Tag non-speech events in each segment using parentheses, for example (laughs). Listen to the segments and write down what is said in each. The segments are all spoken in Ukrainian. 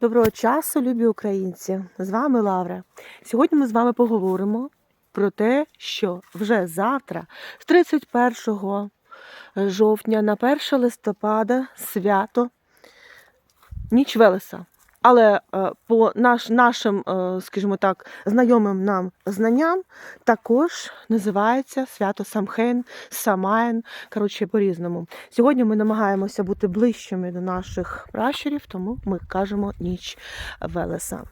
Доброго часу, любі українці! З вами Лавра. Сьогодні ми з вами поговоримо про те, що вже завтра, з 31 жовтня на 1 листопада, свято Ніч Велеса. Але е, по наш, нашим, е, скажімо так, знайомим нам знанням також називається свято Самхейн, Самайн, коротше, по-різному. Сьогодні ми намагаємося бути ближчими до наших пращурів, тому ми кажемо ніч Велеса.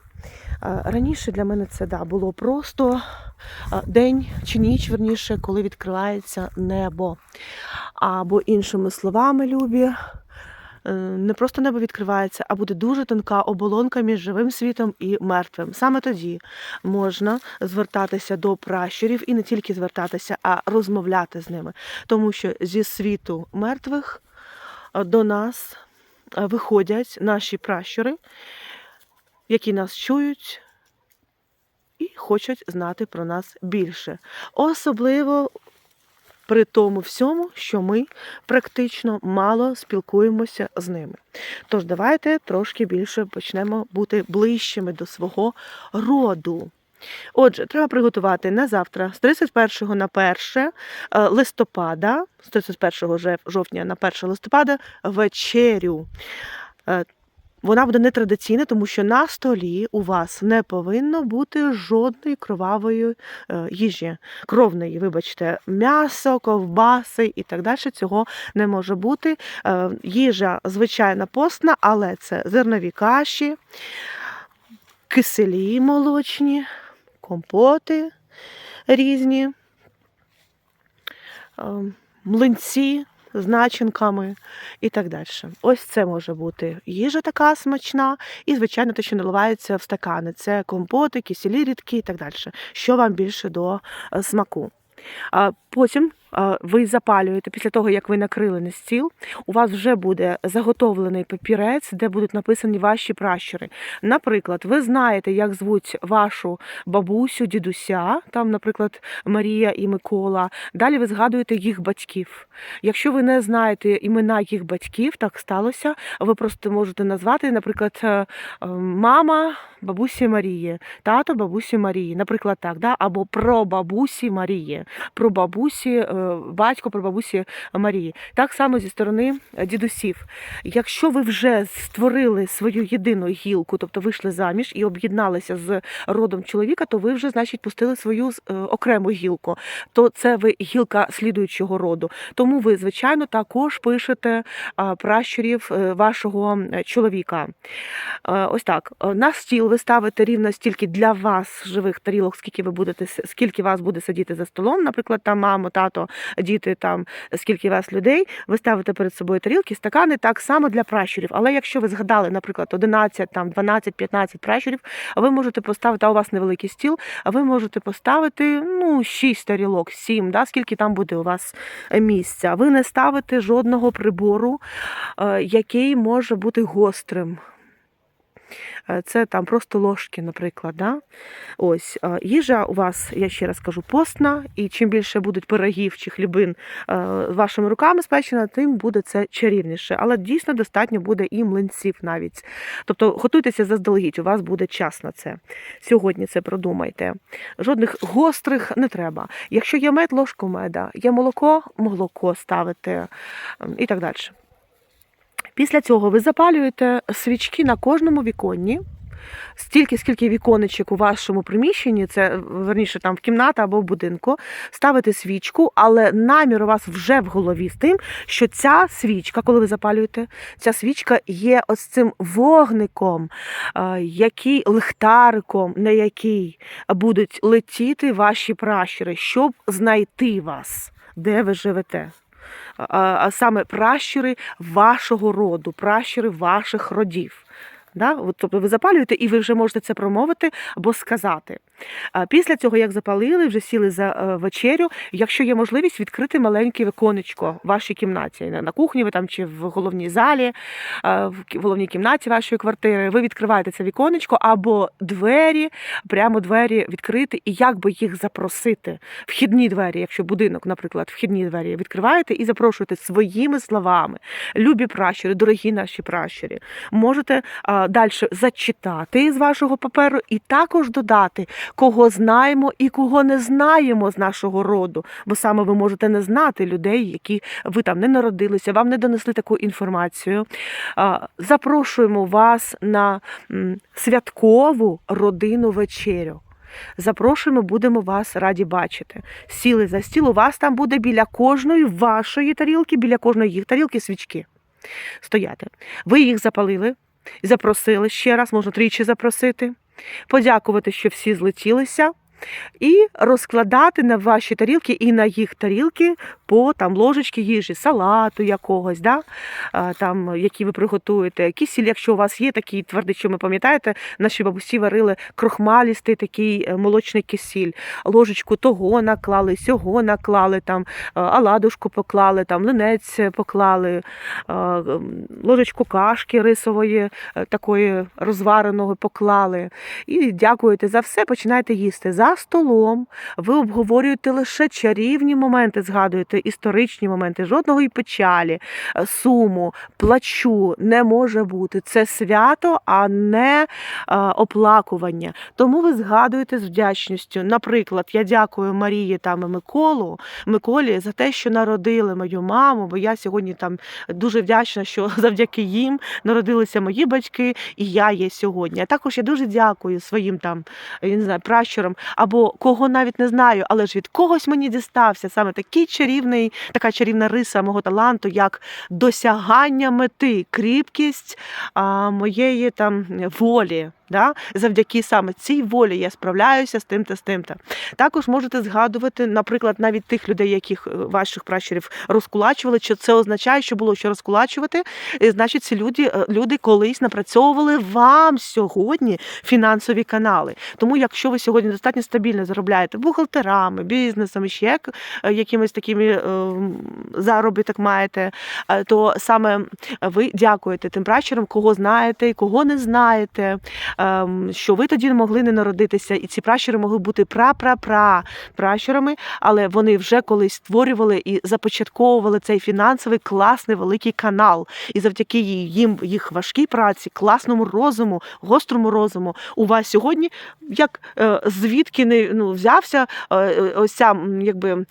Е, Раніше для мене це да, було просто день чи ніч, верніше, коли відкривається небо. Або іншими словами, любі, не просто небо відкривається, а буде дуже тонка оболонка між живим світом і мертвим. Саме тоді можна звертатися до пращурів і не тільки звертатися, а розмовляти з ними. Тому що зі світу мертвих е, до нас е, виходять наші пращури, які нас чують і хочуть знати про нас більше. Особливо при тому всьому, що ми практично мало спілкуємося з ними. Тож давайте трошки більше почнемо бути ближчими до свого роду. Отже, треба приготувати на завтра, з 31 на 1 е, листопада, з 31 жовтня на 1 листопада вечерю. Вона буде нетрадиційна, тому що на столі у вас не повинно бути жодної кровавої е, їжі, кровної, вибачте, м'ясо, ковбаси і так далі. Цього не може бути. Е, Їжа звичайна постна, але це зернові каші, киселі молочні, компоти різні, е, млинці з начинками і так далі. Ось це може бути їжа така смачна, і, звичайно, те, що наливається в стакани. Це компоти, кисілі рідкі і так далі. Що вам більше до е, смаку. Потім ви запалюєте після того, як ви накрили на стіл, у вас вже буде заготовлений папірець, де будуть написані ваші пращури. Наприклад, ви знаєте, як звуть вашу бабусю, дідуся, там, наприклад, Марія і Микола. Далі ви згадуєте їх батьків. Якщо ви не знаєте імена їх батьків, так сталося, ви просто можете назвати, наприклад, е, е, мама бабусі Марії, тато бабусі Марії, наприклад, так, да? або про бабусі Марії, про бабусі, е, батько про бабусі Марії. Так само зі сторони е, дідусів. Якщо ви вже створили свою єдину гілку, тобто вийшли заміж і об'єдналися з родом чоловіка, то ви вже, значить, пустили свою е, окрему гілку. То це ви гілка слідуючого роду. Тому ви, звичайно, також пишете пращурів е, вашого е, чоловіка. Ось так. На стіл ви ставите рівно стільки для вас живих тарілок, скільки ви будете скільки вас буде сидіти за столом, наприклад, там мамо, тато, діти, там скільки вас людей. Ви ставите перед собою тарілки, стакани так само для пращурів. Але якщо ви згадали, наприклад, 11, там 12, 15 пращурів, ви можете поставити, а у вас невеликий стіл, а ви можете поставити ну 6 тарілок, 7, да, скільки там буде у вас місця. Ви не ставите жодного прибору, е, який може бути гострим. Е, Це там просто ложки, наприклад. Да? Ось е, їжа у вас, я ще раз кажу, постна, і чим більше будуть пирогів чи хлібин е, вашими руками спечена, тим буде це чарівніше. Але дійсно достатньо буде і млинців навіть. Тобто готуйтеся заздалегідь, у вас буде час на це. Сьогодні це продумайте. Жодних гострих не треба. Якщо є мед, ложку меда, є молоко, молоко ставити ем, і так далі. Після цього ви запалюєте свічки на кожному віконні. Стільки, скільки віконечок у вашому приміщенні, це верніше там в кімната або в будинку, ставите свічку, але намір у вас вже в голові з тим, що ця свічка, коли ви запалюєте, ця свічка є ось цим вогником, е, який лихтариком, на який будуть летіти ваші пращури, щоб знайти вас, де ви живете а, саме пращури вашого роду, пращури ваших родів. Да? Тобто ви запалюєте і ви вже можете це промовити або сказати. Після цього, як запалили, вже сіли за е, вечерю. Якщо є можливість, відкрити маленьке віконечко в вашій кімнаті на кухні, ви там чи в головній залі, е, в головній кімнаті вашої квартири. Ви відкриваєте це віконечко або двері, прямо двері відкрити, і як би їх запросити. Вхідні двері, якщо будинок, наприклад, вхідні двері відкриваєте і запрошуєте своїми словами. Любі пращури, дорогі наші пращурі. Можете далі зачитати з вашого паперу і також додати, кого знаємо і кого не знаємо з нашого роду. Бо саме ви можете не знати людей, які ви там не народилися, вам не донесли таку інформацію. Запрошуємо вас на святкову родину вечерю. Запрошуємо, будемо вас раді бачити. Сіли за стіл, у вас там буде біля кожної вашої тарілки, біля кожної їх тарілки свічки стояти. Ви їх запалили, запросили ще раз, можна тричі запросити, подякувати, що всі злетілися. І розкладати на ваші тарілки і на їх тарілки по там ложечки їжі, салату якогось, да? там, які ви приготуєте. Кисіль, якщо у вас є такий твердий, що ми пам'ятаєте, наші бабусі варили крохмалістий такий е, молочний кисіль. Ложечку того наклали, сього наклали, там, е, оладушку поклали, там, линець поклали, е, ложечку кашки рисової, такої розвареного поклали. І дякуєте за все, починаєте їсти. За столом ви обговорюєте лише чарівні моменти, згадуєте історичні моменти, жодного і печалі, е, суму, плачу не може бути. Це свято, а не е, оплакування. Тому ви згадуєте з вдячністю. Наприклад, я дякую Марії там і Миколу, Миколі за те, що народили мою маму, бо я сьогодні там дуже вдячна, що (laughs) завдяки їм народилися мої батьки, і я є сьогодні. А також я дуже дякую своїм там я не знаю, пращурам, або кого навіть не знаю, але ж від когось мені дістався саме такий чарівний, така чарівна риса мого таланту, як досягання мети, кріпкість а, моєї там волі. Да? Завдяки саме цій волі я справляюся з тим-то, з тим-то. Також можете згадувати, наприклад, навіть тих людей, яких е, ваших пращурів розкулачували, що це означає, що було що розкулачувати. І, значить, ці люди, е, люди колись напрацьовували вам сьогодні фінансові канали. Тому, якщо ви сьогодні достатньо стабільно заробляєте бухгалтерами, бізнесом, ще е, якимись такими е, заробіток маєте, е, то саме ви дякуєте тим пращурам, кого знаєте і кого не знаєте що ви тоді могли не народитися, і ці пращури могли бути пра-пра-пра пращурами, але вони вже колись створювали і започатковували цей фінансовий класний великий канал. І завдяки їм їх важкій праці, класному розуму, гострому розуму, у вас сьогодні як е, звідки не ну, взявся е, е, ось ця якби.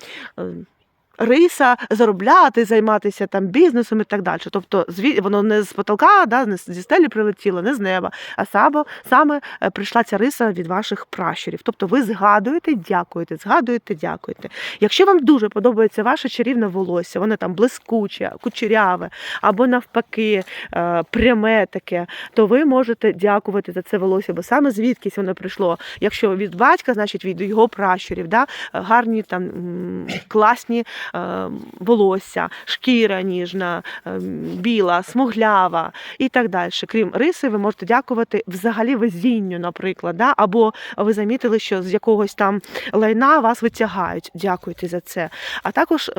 Риса заробляти, займатися там бізнесом і так далі. Тобто, воно не з потолка, да, не зі стелі прилетіло, не з неба, а саме, саме прийшла ця риса від ваших пращурів. Тобто ви згадуєте, дякуєте, згадуєте, дякуєте. Якщо вам дуже подобається ваше чарівне волосся, воно там блискуче, кучеряве, або навпаки е, пряме таке, то ви можете дякувати за це волосся, бо саме звідкись воно прийшло. Якщо від батька, значить від його пращурів, да? гарні там класні волосся, шкіра ніжна, е, біла, смуглява і так далі. Крім риси, ви можете дякувати взагалі везінню, наприклад, да? або ви замітили, що з якогось там лайна вас витягають. Дякуйте за це. А також.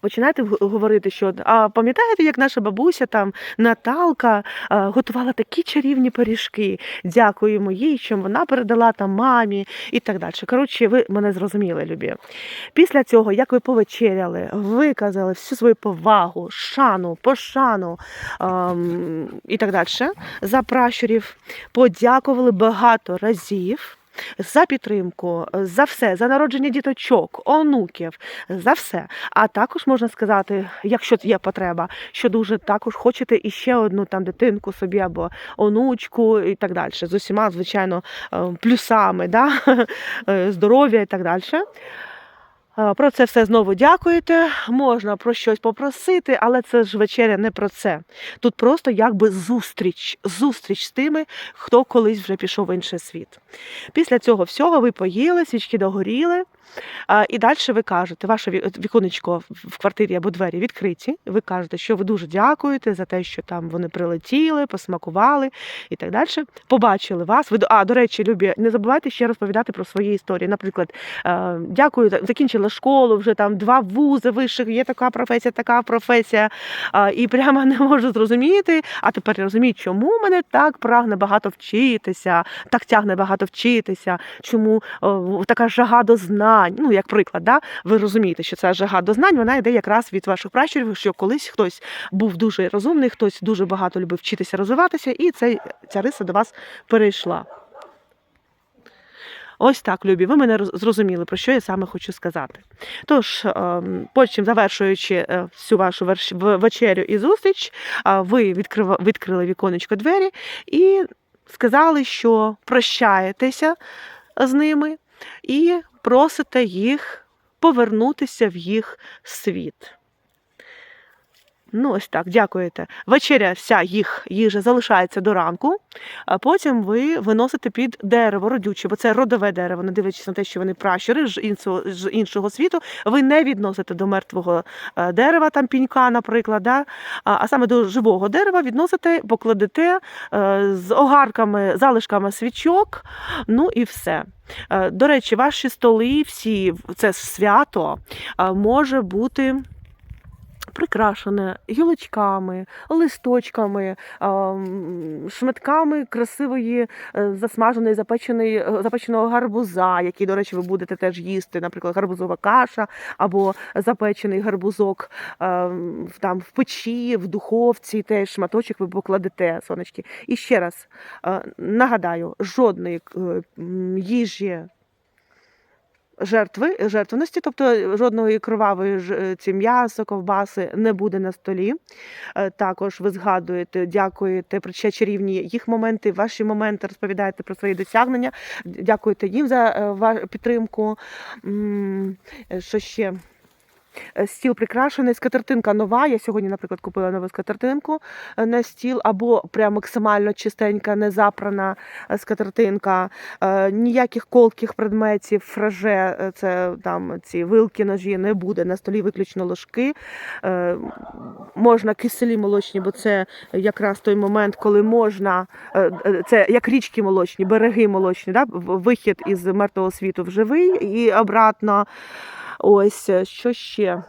Починаєте говорити, що а пам'ятаєте, як наша бабуся там Наталка готувала такі чарівні пиріжки. Дякуємо їй, що вона передала там мамі і так далі. Коротше, ви мене зрозуміли, любі. Після цього, як ви повечеряли, виказали всю свою повагу, шану, пошану ем, і так далі за пращурів, подякували багато разів. За підтримку, за все, за народження діточок, онуків, за все. А також можна сказати, якщо є потреба, що дуже також хочете іще одну там дитинку собі або онучку і так далі. З усіма, звичайно, е, плюсами, да? (laughs) е, здоров'я і так далі. Е, Про це все знову дякуєте. Можна про щось попросити, але це ж вечеря не про це. Тут просто якби зустріч, зустріч з тими, хто колись вже пішов в інший світ. Після цього всього ви поїли, свічки догоріли. І далі ви кажете, ваше віконечко в квартирі або двері відкриті. Ви кажете, що ви дуже дякуєте за те, що там вони прилетіли, посмакували і так далі. Побачили вас. Ви а до речі, любі, не забувайте ще розповідати про свої історії. Наприклад, е, дякую, закінчила школу, вже там два вузи вищих, є така професія, така професія. І прямо не можу зрозуміти. А тепер я розумію, чому мене так прагне багато вчитися, так тягне багато вчитися, чому така жага до знань. Знань. Ну, як приклад, да? ви розумієте, що ця жага до знань вона йде якраз від ваших пращурів, що колись хтось був дуже розумний, хтось дуже багато любив вчитися розвиватися, і цей, ця риса до вас перейшла. Ось так, любі, ви мене зрозуміли, про що я саме хочу сказати. Тож, ем, потім, завершуючи е, всю вашу вечерю і зустріч, ви відкрили віконечко двері і сказали, що прощаєтеся з ними і просите їх повернутися в їх світ. Ну, ось так, дякуєте. Вечеря, вся їх їжа залишається до ранку, а потім ви виносите під дерево родюче, бо це родове дерево, не дивлячись на те, що вони пращури з іншого, з іншого світу, ви не відносите до мертвого е, дерева, там пінька, наприклад, да? а, саме до живого дерева відносите, покладете е, з огарками, залишками свічок, ну і все. Е, До речі, ваші столи, всі це свято може бути. Прикрашене гілочками, листочками, шматками красивої е, засмаженої запеченої, е, запеченого гарбуза, який, до речі, ви будете теж їсти, наприклад, гарбузова каша або запечений гарбузок там в печі, в духовці, теж шматочок ви покладете, сонечки. І ще раз е, нагадаю, жодної їжі жертви, жертвеності, тобто жодної кровавої е, ці м'ясо, ковбаси не буде на столі. Е, Також ви згадуєте, дякуєте про ще чарівні їх моменти, ваші моменти, розповідаєте про свої досягнення. Дякуєте їм за е, підтримку. Е, Що ще? Е, Стіл прикрашений, скатертинка нова. Я сьогодні, наприклад, купила нову скатертинку е, на стіл, або прям максимально чистенька, не запрана е, скатертинка, ніяких колких предметів, фраже, це там ці вилки, ножі не буде. На столі виключно ложки. Можна киселі молочні, бо це якраз той момент, коли можна, це як річки молочні, береги молочні, да? вихід із мертвого світу в живий і обратно. Ось е, що ще.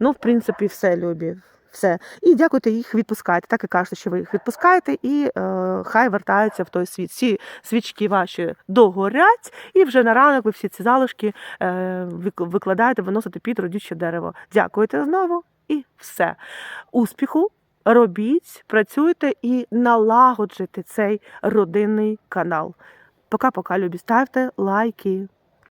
Ну, в принципі, все, любі. Все. І дякуйте, їх відпускаєте. Так і кажете, що ви їх відпускаєте, і е, хай вертаються в той світ. Всі свічки ваші догорять, і вже на ранок ви всі ці залишки е, викладаєте, виносите під родюче дерево. Дякуєте знову і все. Успіху! Робіть, працюйте і налагоджуйте цей родинний канал. Пока-пока, любі, ставте лайки.